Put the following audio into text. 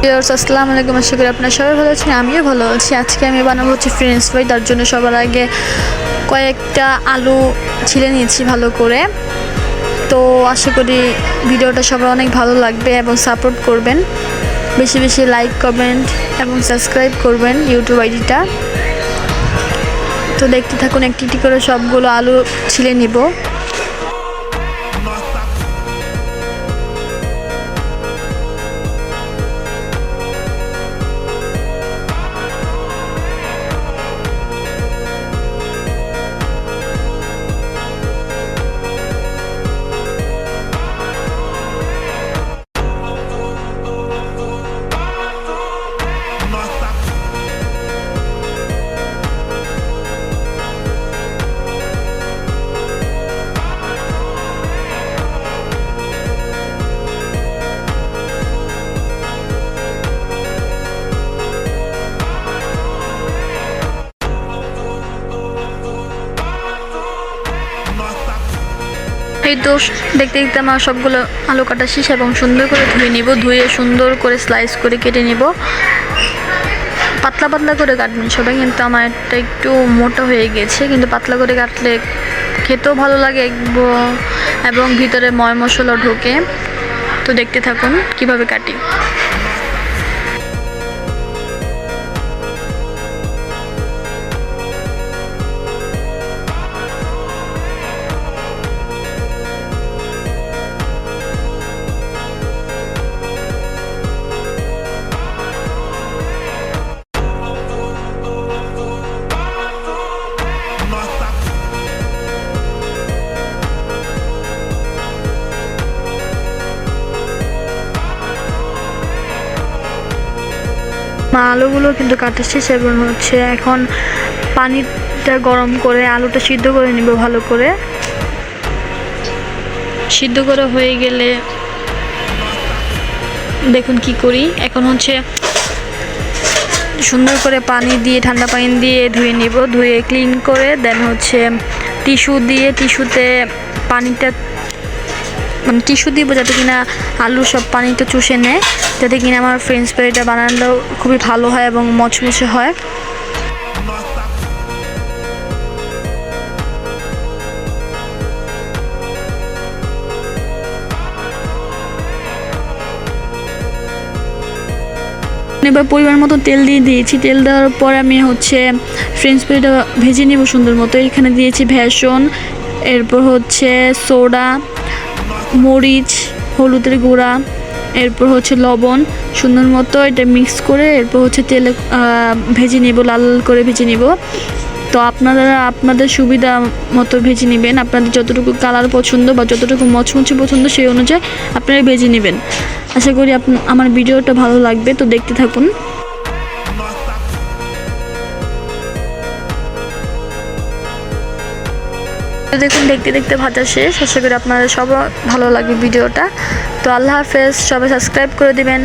আসসালামু আলাইকুম। আশা করি আপনারা সবাই ভালো আছেন, আমিও ভালো আছি। আজকে আমি বানাবো হচ্ছে ফ্রেঞ্চ ফ্রাই তার জন্য সবার আগে কয়েকটা আলু ছিলে নিয়েছি ভালো করে। তো আশা করি ভিডিওটা সবার অনেক ভালো লাগবে এবং সাপোর্ট করবেন। বেশি বেশি লাইক কমেন্ট এবং সাবস্ক্রাইব করবেন ইউটিউব আইডিটা। তো দেখতে থাকুন একটি একটি করে সবগুলো আলু ছিলে নিব। এই তো দেখতে দেখতে আমার সবগুলো আলু কাটা শেষ এবং সুন্দর করে ধুয়ে নিব, ধুয়ে সুন্দর করে স্লাইস করে কেটে নিব। পাতলা পাতলা করে কাটবেন সবাই, কিন্তু আমার এটা একটু মোটা হয়ে গেছে, কিন্তু পাতলা করে কাটলে খেতেও ভালো লাগে এবং ভিতরে ময় মশলা ঢোকে। তো দেখতে থাকুন কীভাবে কাটি। আলুগুলো কিন্তু কাটা শেষ এবং হচ্ছে এখন পানিটা গরম করে আলুটা সিদ্ধ করে নিব ভালো করে। সিদ্ধ করে হয়ে গেলে দেখুন কি করি। এখন হচ্ছে সুন্দর করে পানি দিয়ে, ঠান্ডা পানি দিয়ে ধুয়ে নিব, ধুয়ে ক্লিন করে দেন হচ্ছে টিস্যু দিয়ে টিস্যুতে পানিটা মানে টিস্যু দিব যাতে কিনা আলু সব পানিটা চুষে নেয়, যাতে কিনা আমার ফ্রেঞ্চ ফ্রাইটা বানানো খুবই ভালো হয় এবং মচমচে হয়। এবার পরিমাণ মতো তেল দিয়ে দিয়েছি। তেল দেওয়ার পর আমি হচ্ছে ফ্রেঞ্চ ফ্রাইটা ভেজে নেব সুন্দর মতো। এখানে দিয়েছি ভ্যাসন এরপর হচ্ছে সোডা মরিচ, হলুদের গুঁড়া, এরপর হচ্ছে লবণ, সুন্দর মতো এটা মিক্স করে এরপর হচ্ছে তেলে ভেজে নেব, লাল লাল করে ভেজে নেব। তো আপনারা, আপনাদের সুবিধা মতো ভেজে নেবেন। আপনাদের যতটুকু কালার পছন্দ বা যতটুকু মচমচে পছন্দ সেই অনুযায়ী আপনারা ভেজে নেবেন। আশা করি আমার ভিডিওটা ভালো লাগবে, তো দেখতে থাকুন। দেখুন, দেখতে দেখতে ভাজা শেষ। আশা করি আপনাদের সবার ভালো লাগবে ভিডিওটা। তো আল্লাহ হাফেজ, সবাই সাবস্ক্রাইব করে দিবেন।